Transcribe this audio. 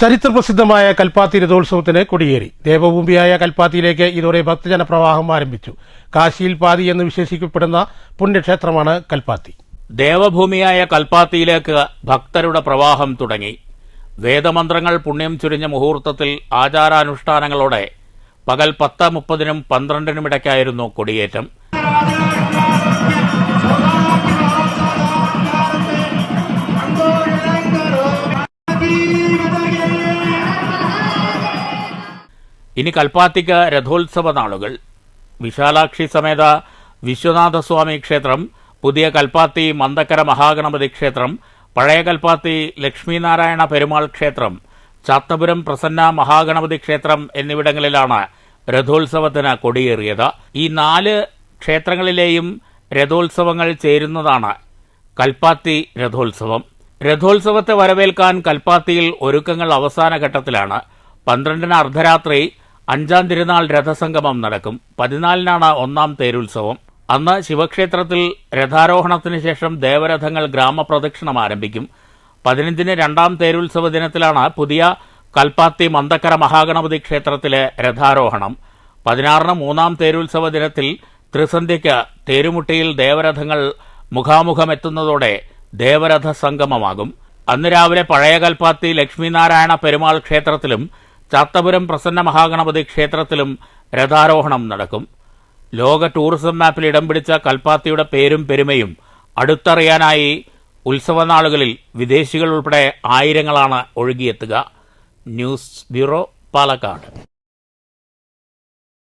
ചരിത്രപ്രസിദ്ധമായ കൽപ്പാത്തി രഥോത്സവത്തിന് കൊടിയേറി. ദേവഭൂമിയായ കൽപ്പാത്തിയിലേക്ക് ഇതോടെ ഭക്തജന പ്രവാഹം ആരംഭിച്ചു. കാശിയിൽ പാതി എന്ന് വിശേഷിക്കപ്പെടുന്ന പുണ്യക്ഷേത്രമാണ് കൽപ്പാത്തി. ദേവഭൂമിയായ കൽപ്പാത്തിയിലേക്ക് ഭക്തരുടെ പ്രവാഹം തുടങ്ങി. വേദമന്ത്രങ്ങൾ പുണ്യം ചുരിഞ്ഞ മുഹൂർത്തത്തിൽ ആചാരാനുഷ്ഠാനങ്ങളോടെ പകൽ പത്ത് മുപ്പതിനും പന്ത്രണ്ടിനും ഇടയ്ക്കായിരുന്നു കൊടിയേറ്റം. ഇനി കൽപ്പാത്തിക്ക് രഥോത്സവ നാളുകൾ. വിശാലാക്ഷി സമേത വിശ്വനാഥസ്വാമി ക്ഷേത്രം പുതിയ കൽപ്പാത്തി മന്ദക്കര മഹാഗണപതി ക്ഷേത്രം പഴയ കൽപ്പാത്തി ലക്ഷ്മിനാരായണ പെരുമാൾ ക്ഷേത്രം ചാത്തപുരം പ്രസന്ന മഹാഗണപതി ക്ഷേത്രം എന്നിവിടങ്ങളിലാണ് രഥോത്സവത്തിന് കൊടിയേറിയത്. ഈ നാല് ക്ഷേത്രങ്ങളിലെയും രഥോത്സവങ്ങൾ ചേരുന്നതാണ് കൽപ്പാത്തി രഥോത്സവം. രഥോത്സവത്തെ വരവേൽക്കാൻ കൽപ്പാത്തിയിൽ ഒരുക്കങ്ങൾ അവസാന ഘട്ടത്തിലാണ്. പന്ത്രണ്ടിന് അർദ്ധരാത്രി അഞ്ചാം തിരുനാൾ രഥസംഗമം നടക്കും. പതിനാലിനാണ് ഒന്നാം തേരുത്സവം. അന്ന് ശിവക്ഷേത്രത്തിൽ രഥാരോഹണത്തിന് ശേഷം ദേവരഥങ്ങൾ ഗ്രാമപ്രദക്ഷിണം ആരംഭിക്കും. പതിനഞ്ചിന് രണ്ടാം തേരുത്സവ ദിനത്തിലാണ് പുതിയ കൽപ്പാത്തി മന്ദക്കര മഹാഗണപതി ക്ഷേത്രത്തിലെ രഥാരോഹണം. പതിനാറിന് മൂന്നാം തേരുത്സവ ദിനത്തിൽ ത്രിസന്ധ്യയ്ക്ക് തേരുമുട്ടിയിൽ ദേവരഥങ്ങൾ മുഖാമുഖമെത്തുന്നതോടെ ദേവരഥ സംഗമമാകും അന്ന് രാവിലെ പഴയ കൽപ്പാത്തി ലക്ഷ്മീനാരായണ പെരുമാൾ ക്ഷേത്രത്തിലും ചാത്തപുരം പ്രസന്ന മഹാഗണപതി ക്ഷേത്രത്തിലും രഥാരോഹണം നടക്കും. ലോക ടൂറിസം മാപ്പിൽ ഇടം പിടിച്ച കൽപ്പാത്തിയുടെ പേരും പെരുമയും അടുത്തറിയാനായി ഉത്സവനാളുകളിൽ വിദേശികൾ ഉൾപ്പെടെ ആയിരങ്ങളാണ് ഒഴുകിയെത്തുക. News bureau Palakkad.